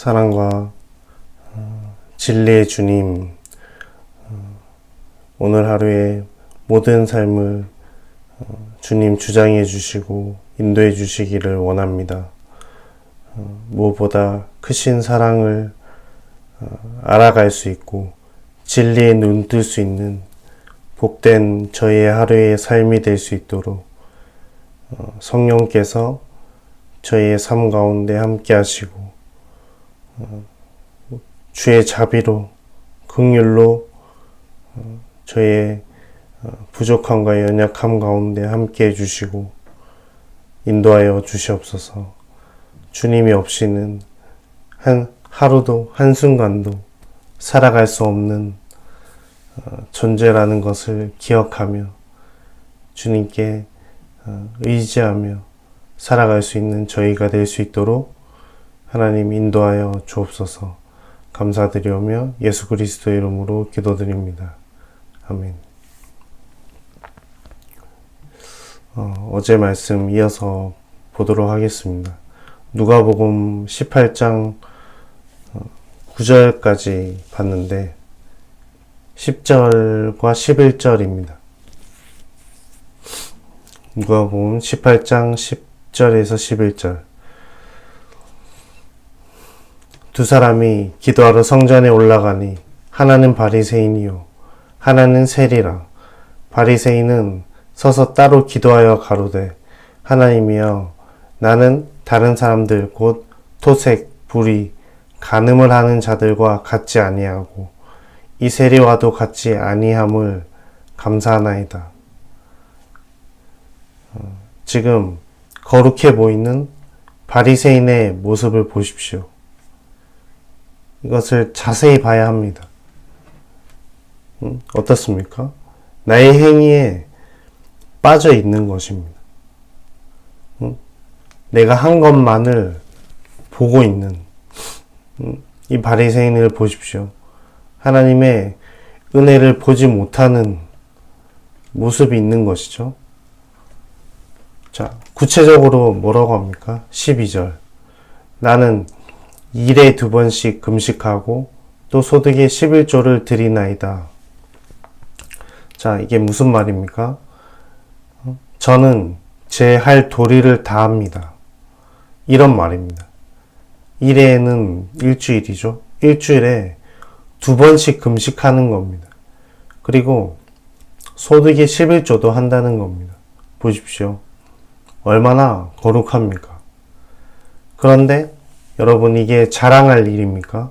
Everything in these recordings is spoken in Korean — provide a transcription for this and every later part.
사랑과 어, 진리의 주님, 어, 오늘 하루의 모든 삶을 어, 주님 주장해 주시고 인도해 주시기를 원합니다. 어, 무엇보다 크신 사랑을 어, 알아갈 수 있고 진리에 눈뜰 수 있는 복된 저희의 하루의 삶이 될 수 있도록 어, 성령께서 저희의 삶 가운데 함께 하시고 어, 주의 자비로 긍휼로 어, 저의 어, 부족함과 연약함 가운데 함께 해주시고 인도하여 주시옵소서. 주님이 없이는 한 하루도 한 순간도 살아갈 수 없는 어, 존재라는 것을 기억하며 주님께 어, 의지하며 살아갈 수 있는 저희가 될 수 있도록 하나님 인도하여 주옵소서 감사드리오며 예수 그리스도 이름으로 기도드립니다. 아멘. 어, 어제 말씀 이어서 보도록 하겠습니다. 누가복음 18장 9절까지 봤는데 10절과 11절입니다. 누가복음 18장 10절에서 11절 두 사람이 기도하러 성전에 올라가니 하나는 바리새인이요 하나는 세리라 바리새인은 서서 따로 기도하여 가로되 하나님이여 나는 다른 사람들 곧 토색 불의 간음을 하는 자들과 같지 아니하고 이 세리와도 같지 아니함을 감사하나이다. 어, 지금 거룩해 보이는 바리새인의 모습을 보십시오. 이것을 자세히 봐야 합니다. 음, 어떻습니까? 나의 행위에 빠져 있는 것입니다. 음, 내가 한 것만을 보고 있는 음, 이 바리새인을 보십시오. 하나님의 은혜를 보지 못하는 모습이 있는 것이죠. 자, 구체적으로 뭐라고 합니까? 12절. 나는 일에 두 번씩 금식하고 또 소득의 11조를 드리나이다. 자, 이게 무슨 말입니까? 저는 제 할 도리를 다 합니다. 이런 말입니다. 일에는 일주일이죠. 일주일에 두 번씩 금식하는 겁니다. 그리고 소득의 11조도 한다는 겁니다. 보십시오. 얼마나 거룩합니까? 그런데 여러분 이게 자랑할 일입니까?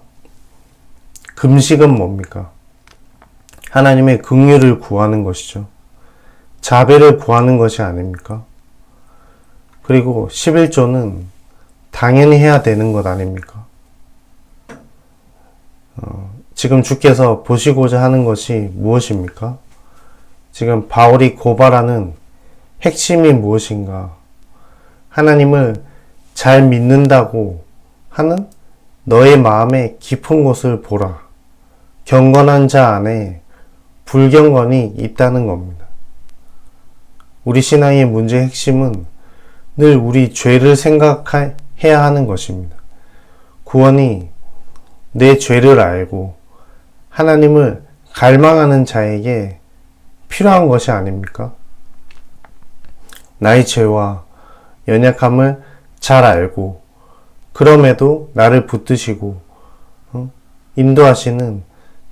금식은 뭡니까? 하나님의 긍휼을 구하는 것이죠. 자비를 구하는 것이 아닙니까? 그리고 11조는 당연히 해야 되는 것 아닙니까? 어, 지금 주께서 보시고자 하는 것이 무엇입니까? 지금 바울이 고발하는 핵심이 무엇인가? 하나님을 잘 믿는다고 하는 너의 마음의 깊은 곳을 보라. 경건한 자 안에 불경건이 있다는 겁니다. 우리 신앙의 문제의 핵심은 늘 우리 죄를 생각해야 하는 것입니다. 구원이 내 죄를 알고 하나님을 갈망하는 자에게 필요한 것이 아닙니까? 나의 죄와 연약함을 잘 알고 그럼에도 나를 붙드시고 어? 인도하시는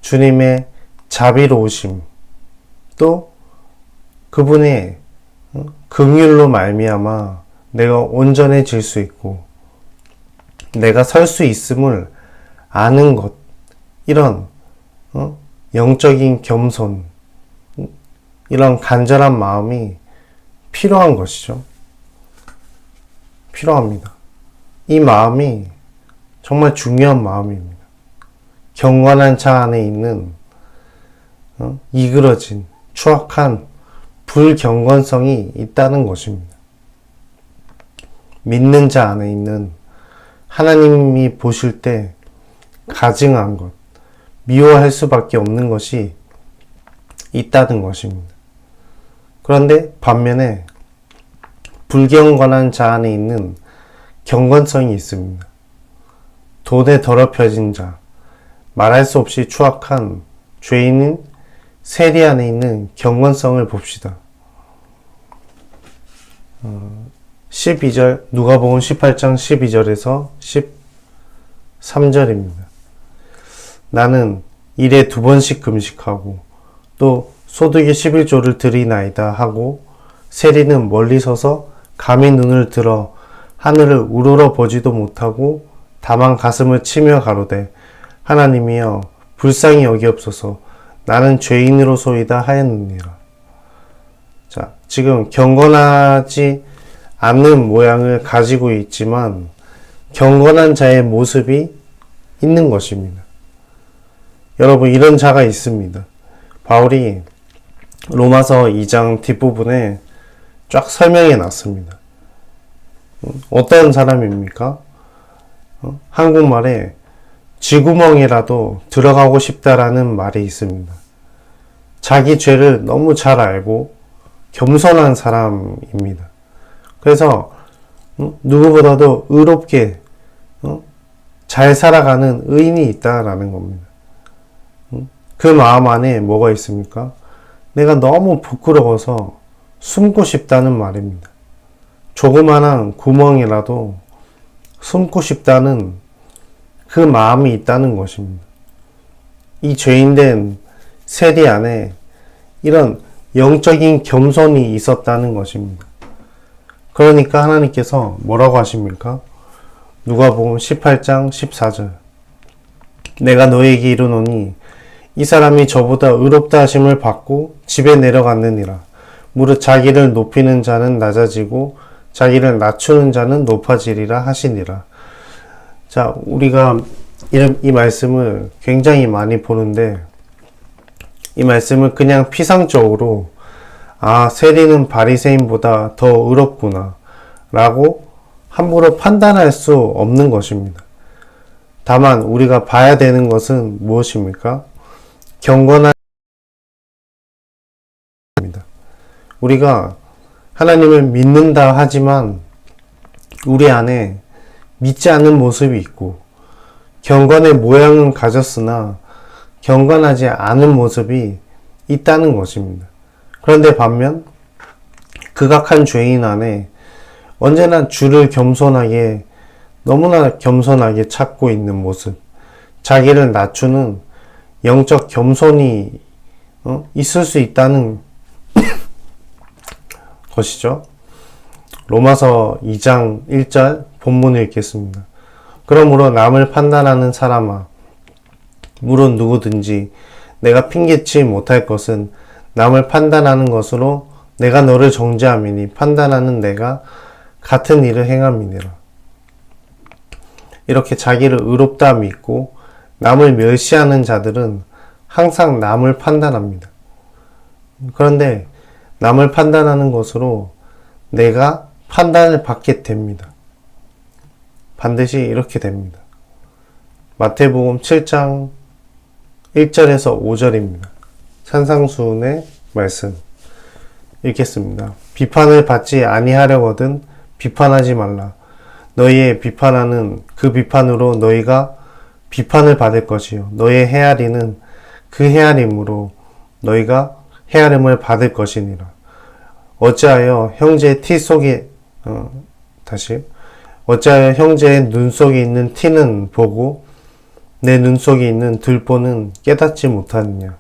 주님의 자비로우심 또 그분의 어? 긍휼로 말미암아 내가 온전해질 수 있고 내가 설 수 있음을 아는 것 이런 어? 영적인 겸손 이런 간절한 마음이 필요한 것이죠. 필요합니다. 이 마음이 정말 중요한 마음입니다. 경건한 자 안에 있는 어? 이그러진 추악한 불경건성이 있다는 것입니다. 믿는 자 안에 있는 하나님이 보실 때 가증한 것, 미워할 수밖에 없는 것이 있다는 것입니다. 그런데 반면에 불경건한 자 안에 있는 경건성이 있습니다. 돈에 더럽혀진 자, 말할 수 없이 추악한 죄인인 세리 안에 있는 경건성을 봅시다. 어, 12절, 누가복음 18장 12절에서 13절입니다. 나는 일에 두 번씩 금식하고 또 소득의 11조를 드리나이다 하고 세리는 멀리 서서 감히 눈을 들어 하늘을 우러러 보지도 못하고 다만 가슴을 치며 가로되 하나님이여 불쌍히 여기옵소서 나는 죄인으로소이다 하였느니라. 자, 지금 경건하지 않는 모양을 가지고 있지만 경건한 자의 모습이 있는 것입니다. 여러분 이런 자가 있습니다. 바울이 로마서 2장 뒷부분에 쫙 설명해 놨습니다. 어떤 사람입니까? 어? 한국말에 쥐구멍이라도 들어가고 싶다라는 말이 있습니다. 자기 죄를 너무 잘 알고 겸손한 사람입니다. 그래서 어? 누구보다도 의롭게 어? 잘 살아가는 의인이 있다라는 겁니다. 그 마음 안에 뭐가 있습니까? 내가 너무 부끄러워서 숨고 싶다는 말입니다. 조그만한 구멍이라도 숨고 싶다는 그 마음이 있다는 것입니다. 이 죄인된 세리 안에 이런 영적인 겸손이 있었다는 것입니다. 그러니까 하나님께서 뭐라고 하십니까? 누가복음 18장 14절 내가 너에게 이르노니 이 사람이 저보다 의롭다 하심을 받고 집에 내려갔느니라. 무릇 자기를 높이는 자는 낮아지고 자기를 낮추는 자는 높아지리라 하시니라. 자, 우리가 이런 이 말씀을 굉장히 많이 보는데 이 말씀을 그냥 피상적으로 아, 세리는 바리새인보다 더 의롭구나 라고 함부로 판단할 수 없는 것입니다. 다만 우리가 봐야 되는 것은 무엇입니까? 경건한. 우리가 하나님을 믿는다 하지만 우리 안에 믿지 않는 모습이 있고 경건의 모양은 가졌으나 경건하지 않은 모습이 있다는 것입니다. 그런데 반면 극악한 죄인 안에 언제나 주를 겸손하게 너무나 겸손하게 찾고 있는 모습, 자기를 낮추는 영적 겸손이 어? 있을 수 있다는 것이죠. 로마서 2장 1절 본문을 읽겠습니다. 그러므로 남을 판단하는 사람아, 물론 누구든지 내가 핑계치 못할 것은 남을 판단하는 것으로 내가 너를 정죄함이니 판단하는 내가 같은 일을 행함이니라. 이렇게 자기를 의롭다 믿고 남을 멸시하는 자들은 항상 남을 판단합니다. 그런데 남을 판단하는 것으로 내가 판단을 받게 됩니다. 반드시 이렇게 됩니다. 마태복음 7장 1절에서 5절입니다. 산상수훈의 말씀 읽겠습니다. 비판을 받지 아니하려거든 비판하지 말라. 너희의 비판하는 그 비판으로 너희가 비판을 받을 것이요. 너의 헤아리는 그 헤아림으로 너희가 헤아림을 받을 것이니라. 어찌하여 형제의 티 속에, 어, 다시. 어찌하여 형제의 눈 속에 있는 티는 보고 내 눈 속에 있는 들보는 깨닫지 못하느냐.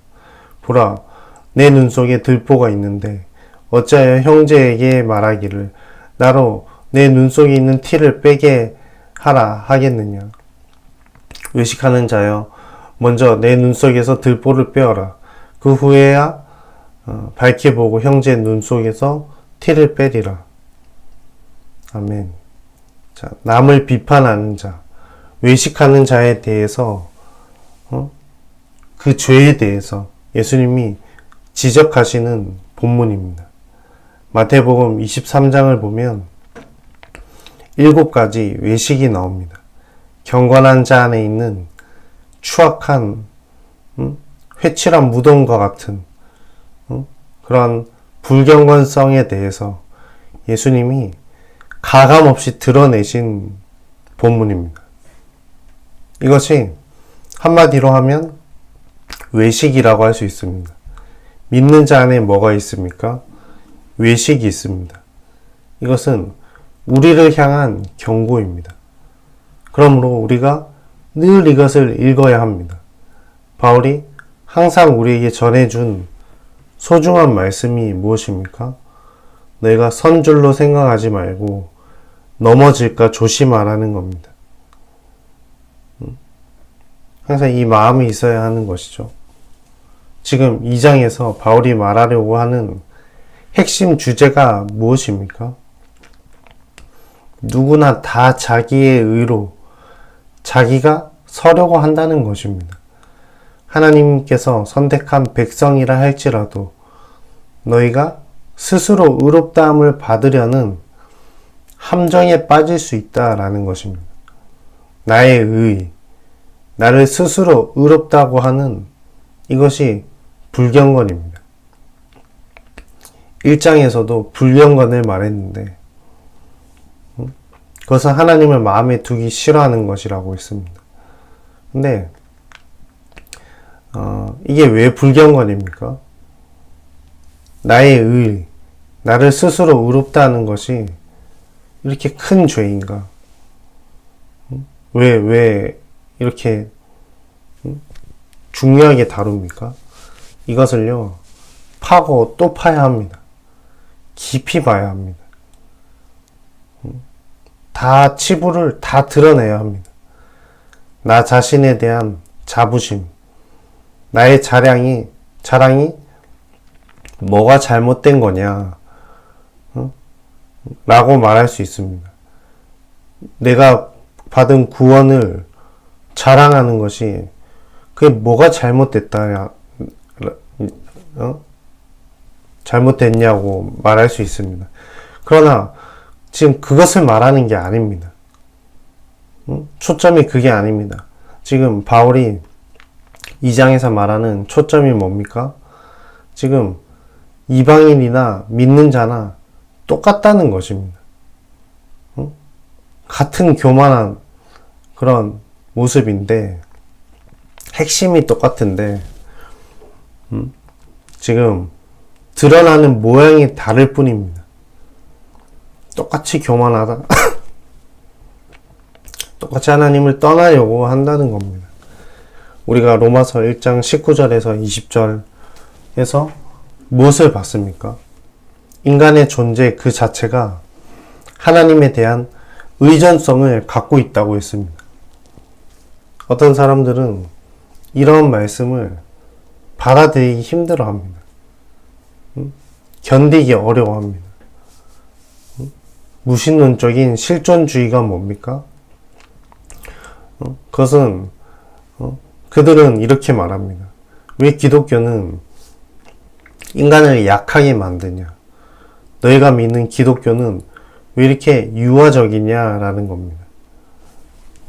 보라, 내 눈 속에 들보가 있는데 어찌하여 형제에게 말하기를 나로 내 눈 속에 있는 티를 빼게 하라 하겠느냐. 의식하는 자여 먼저 내 눈 속에서 들보를 빼어라. 그 후에야 어, 밝게 보고 형제 눈 속에서 티를 빼리라. 아멘. 자, 남을 비판하는 자, 외식하는 자에 대해서 어? 그 죄에 대해서 예수님이 지적하시는 본문입니다. 마태복음 23장을 보면 일곱 가지 외식이 나옵니다. 경건한 자 안에 있는 추악한 음? 회칠한 무덤과 같은 음? 그런 불경건성에 대해서 예수님이 가감 없이 드러내신 본문입니다. 이것이 한마디로 하면 외식이라고 할 수 있습니다. 믿는 자 안에 뭐가 있습니까? 외식이 있습니다. 이것은 우리를 향한 경고입니다. 그러므로 우리가 늘 이것을 읽어야 합니다. 바울이 항상 우리에게 전해준 소중한 말씀이 무엇입니까? 너희가 선줄로 생각하지 말고 넘어질까 조심하라는 겁니다. 음? 항상 이 마음이 있어야 하는 것이죠. 지금 2장에서 바울이 말하려고 하는 핵심 주제가 무엇입니까? 누구나 다 자기의 의로 자기가 서려고 한다는 것입니다. 하나님께서 선택한 백성이라 할지라도 너희가 스스로 의롭다함을 받으려는 함정에 빠질 수 있다라는 것입니다. 나의 의, 나를 스스로 의롭다고 하는 이것이 불경건입니다. 1장에서도 불경건을 말했는데 음? 그것은 하나님을 마음에 두기 싫어하는 것이라고 했습니다. 근데 어, 이게 왜 불경건입니까? 나의 의, 나를 스스로 의롭다는 것이 이렇게 큰 죄인가? 음? 왜, 왜 이렇게 음? 중요하게 다룹니까? 이것을요, 파고 또 파야 합니다. 깊이 봐야 합니다. 음? 다 치부를 다 드러내야 합니다. 나 자신에 대한 자부심, 나의 자랑이, 자랑이 뭐가 잘못된 거냐, 어? 라고 말할 수 있습니다. 내가 받은 구원을 자랑하는 것이 그게 뭐가 잘못됐다, 어? 잘못됐냐고 말할 수 있습니다. 그러나 지금 그것을 말하는 게 아닙니다. 응? 초점이 그게 아닙니다. 지금 바울이 2장에서 말하는 초점이 뭡니까? 지금 이방인이나 믿는 자나 똑같다는 것입니다. 응? 같은 교만한 그런 모습인데 핵심이 똑같은데 음? 지금 드러나는 모양이 다를 뿐입니다. 똑같이 교만하다. 똑같이 하나님을 떠나려고 한다는 겁니다. 우리가 로마서 1장 19절에서 20절에서 무엇을 봤습니까? 인간의 존재 그 자체가 하나님에 대한 의존성을 갖고 있다고 했습니다. 어떤 사람들은 이런 말씀을 받아들이기 힘들어 합니다. 견디기 어려워 합니다. 무신론적인 실존주의가 뭡니까? 어, 그것은 어, 그들은 이렇게 말합니다. 왜 기독교는 인간을 약하게 만드냐? 너희가 믿는 기독교는 왜 이렇게 유아적이냐라는 겁니다.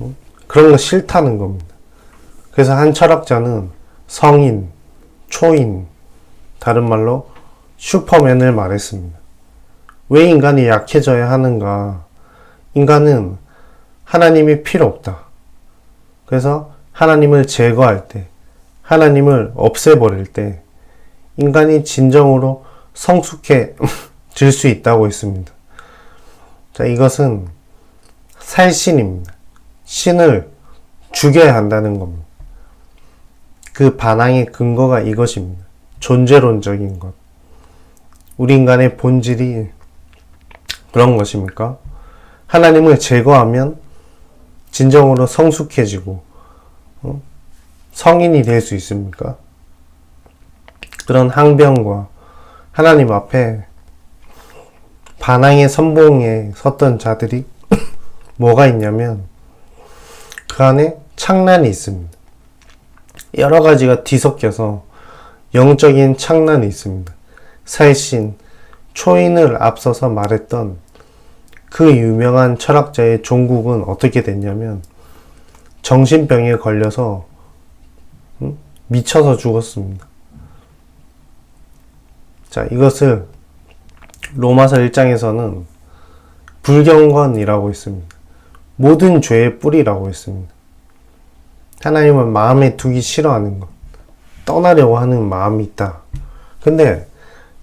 어? 그런 거 싫다는 겁니다. 그래서 한 철학자는 성인, 초인, 다른 말로 슈퍼맨을 말했습니다. 왜 인간이 약해져야 하는가? 인간은 하나님이 필요 없다. 그래서 하나님을 제거할 때, 하나님을 없애버릴 때, 인간이 진정으로 성숙해질 수 있다고 했습니다. 자, 이것은 살신입니다. 신을 죽여야 한다는 겁니다. 그 반항의 근거가 이것입니다. 존재론적인 것. 우리 인간의 본질이 그런 것입니까? 하나님을 제거하면 진정으로 성숙해지고 어? 성인이 될 수 있습니까? 그런 항변과 하나님 앞에 반항의 선봉에 섰던 자들이 뭐가 있냐면 그 안에 창난이 있습니다. 여러 가지가 뒤섞여서 영적인 창난이 있습니다. 살신, 초인을 앞서서 말했던 그 유명한 철학자의 종국은 어떻게 됐냐면 정신병에 걸려서 미쳐서 죽었습니다. 자, 이것을 로마서 1장에서는 불경건이라고 했습니다. 모든 죄의 뿌리라고 했습니다. 하나님을 마음에 두기 싫어하는 것. 떠나려고 하는 마음이 있다. 근데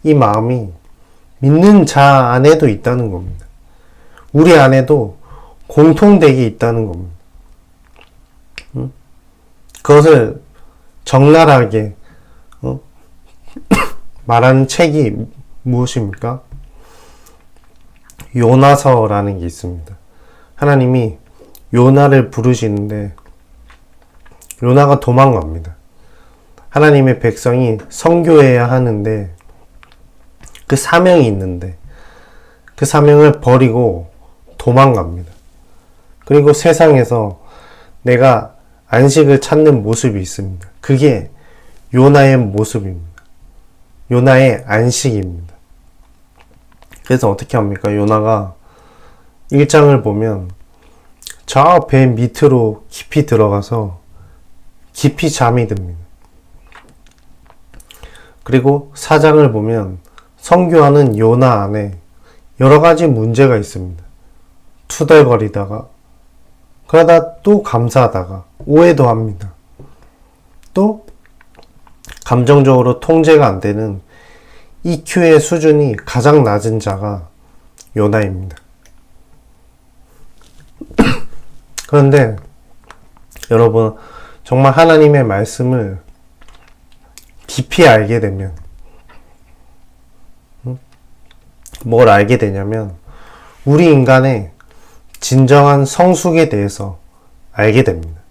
이 마음이 믿는 자 안에도 있다는 겁니다. 우리 안에도 공통되게 있다는 겁니다. 음? 그것을 적나라하게 어? 말하는 책이 무엇입니까? 요나서라는 게 있습니다. 하나님이 요나를 부르시는데 요나가 도망갑니다. 하나님의 백성이 성교해야 하는데 그 사명이 있는데 그 사명을 버리고 도망갑니다. 그리고 세상에서 내가 안식을 찾는 모습이 있습니다. 그게 요나의 모습입니다. 요나의 안식입니다. 그래서 어떻게 합니까? 요나가 1장을 보면 저 배 밑으로 깊이 들어가서 깊이 잠이 듭니다. 그리고 4장을 보면 성교하는 요나 안에 여러 가지 문제가 있습니다. 투덜거리다가 그러다 또 감사하다가 오해도 합니다. 또 감정적으로 통제가 안 되는 EQ의 수준이 가장 낮은 자가 요나입니다. 그런데 여러분 정말 하나님의 말씀을 깊이 알게 되면 음? 뭘 알게 되냐면 우리 인간의 진정한 성숙에 대해서 알게 됩니다.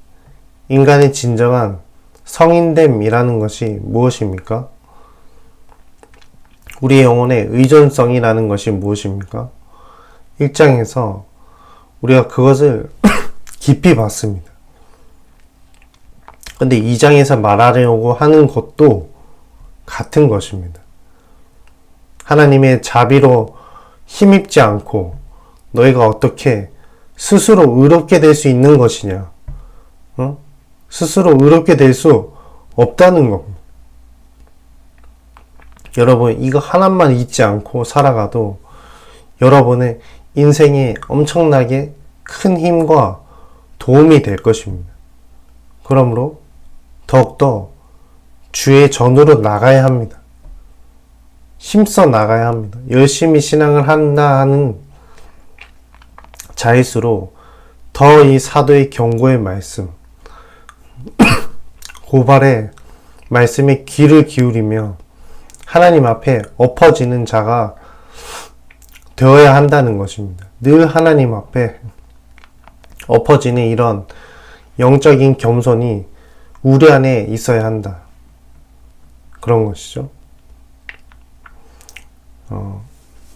인간의 진정한 성인됨이라는 것이 무엇입니까? 우리의 영혼의 의존성이라는 것이 무엇입니까? 1장에서 우리가 그것을 깊이 봤습니다. 근데 2장에서 말하려고 하는 것도 같은 것입니다. 하나님의 자비로 힘입지 않고 너희가 어떻게 스스로 의롭게 될 수 있는 것이냐? 어? 스스로 의롭게 될 수 없다는 겁니다. 여러분, 이거 하나만 잊지 않고 살아가도 여러분의 인생에 엄청나게 큰 힘과 도움이 될 것입니다. 그러므로 더욱더 주의 전으로 나가야 합니다. 힘써 나가야 합니다. 열심히 신앙을 한다 하는 자일수록 더이 사도의 경고의 말씀, 고발의 말씀에 귀를 기울이며 하나님 앞에 엎어지는 자가 되어야 한다는 것입니다. 늘 하나님 앞에 엎어지는 이런 영적인 겸손이 우리 안에 있어야 한다. 그런 것이죠. 어,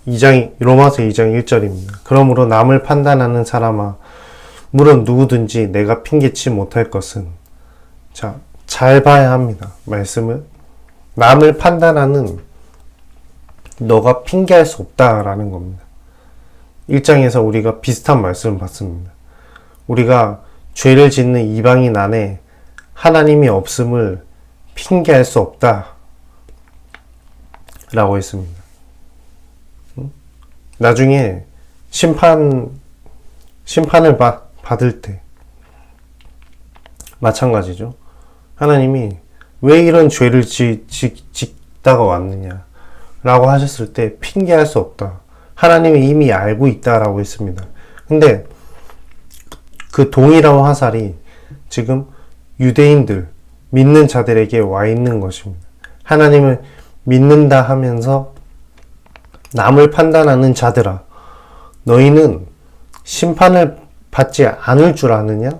2장, 로마서 2장 1절입니다. 그러므로 남을 판단하는 사람아, 물론 누구든지 내가 핑계치 못할 것은, 자, 잘 봐야 합니다. 말씀을. 남을 판단하는 너가 핑계할 수 없다라는 겁니다. 1장에서 우리가 비슷한 말씀을 받습니다. 우리가 죄를 짓는 이방인 안에 하나님이 없음을 핑계할 수 없다. 라고 했습니다. 나중에 심판, 심판을 받, 받을 때, 마찬가지죠. 하나님이 왜 이런 죄를 지, 지, 짓다가 왔느냐. 라고 하셨을 때 핑계할 수 없다. 하나님이 이미 알고 있다라고 했습니다. 근데 그 동일한 화살이 지금 유대인들, 믿는 자들에게 와 있는 것입니다. 하나님을 믿는다 하면서 남을 판단하는 자들아, 너희는 심판을 받지 않을 줄 아느냐?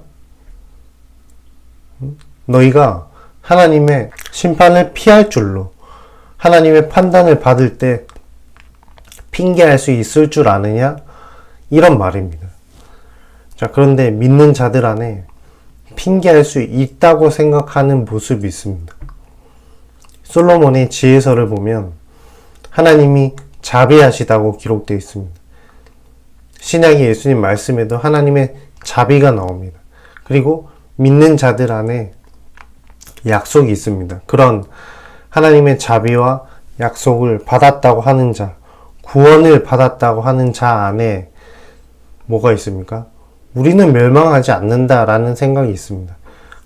너희가 하나님의 심판을 피할 줄로 하나님의 판단을 받을 때 핑계할 수 있을 줄 아느냐? 이런 말입니다. 자, 그런데 믿는 자들 안에 핑계할 수 있다고 생각하는 모습이 있습니다. 솔로몬의 지혜서를 보면 하나님이 자비하시다고 기록되어 있습니다. 신약의 예수님 말씀에도 하나님의 자비가 나옵니다. 그리고 믿는 자들 안에 약속이 있습니다. 그런 하나님의 자비와 약속을 받았다고 하는 자, 구원을 받았다고 하는 자 안에 뭐가 있습니까? 우리는 멸망하지 않는다라는 생각이 있습니다.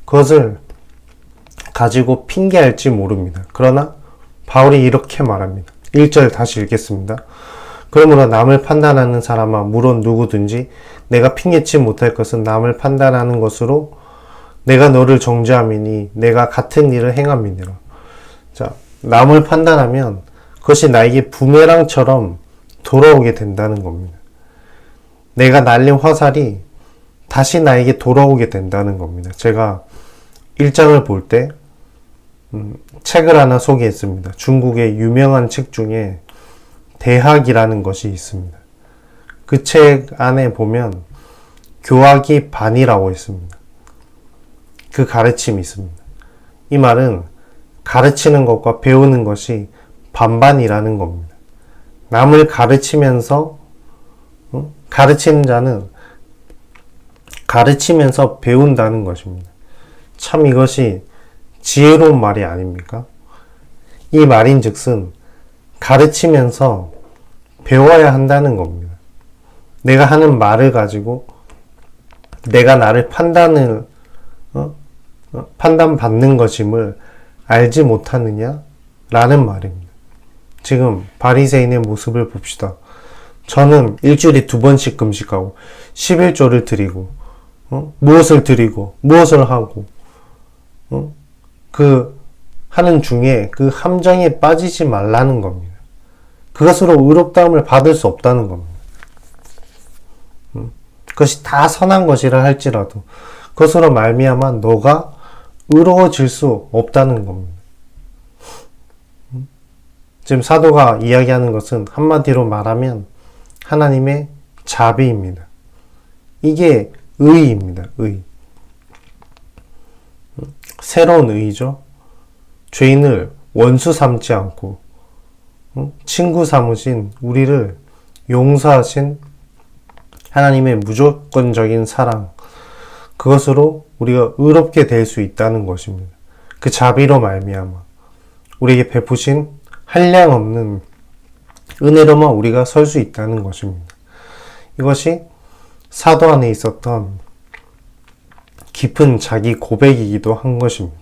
그것을 가지고 핑계할지 모릅니다. 그러나 바울이 이렇게 말합니다. 1절 다시 읽겠습니다. 그러므로 남을 판단하는 사람아 물론 누구든지 내가 핑계치 못할 것은 남을 판단하는 것으로 내가 너를 정죄함이니 내가 같은 일을 행함이니라. 자, 남을 판단하면 그것이 나에게 부메랑처럼 돌아오게 된다는 겁니다. 내가 날린 화살이 다시 나에게 돌아오게 된다는 겁니다. 제가 일장을 볼 때, 음, 책을 하나 소개했습니다. 중국의 유명한 책 중에 대학이라는 것이 있습니다. 그 책 안에 보면 교학이 반이라고 있습니다. 그 가르침이 있습니다. 이 말은 가르치는 것과 배우는 것이 반반이라는 겁니다. 남을 가르치면서 어? 가르치는 자는 가르치면서 배운다는 것입니다. 참 이것이 지혜로운 말이 아닙니까? 이 말인 즉슨 가르치면서 배워야 한다는 겁니다. 내가 하는 말을 가지고 내가 나를 판단을 어? 어? 판단받는 것임을 알지 못하느냐 라는 말입니다. 지금 바리새인의 모습을 봅시다. 저는 일주일에 두 번씩 금식하고 11조를 드리고 어? 무엇을 드리고 무엇을 하고 어? 그 하는 중에 그 함정에 빠지지 말라는 겁니다. 그것으로 의롭다함을 받을 수 없다는 겁니다. 음? 그것이 다 선한 것이라 할지라도 그것으로 말미암아 너가 의로워질 수 없다는 겁니다. 음? 지금 사도가 이야기하는 것은 한마디로 말하면 하나님의 자비입니다. 이게 의입니다. 의. 음? 새로운 의죠. 죄인을 원수 삼지 않고 음? 친구 삼으신 우리를 용서하신 하나님의 무조건적인 사랑 그것으로 우리가 의롭게 될 수 있다는 것입니다. 그 자비로 말미암아 우리에게 베푸신 한량 없는 은혜로만 우리가 설 수 있다는 것입니다. 이것이 사도 안에 있었던 깊은 자기 고백이기도 한 것입니다.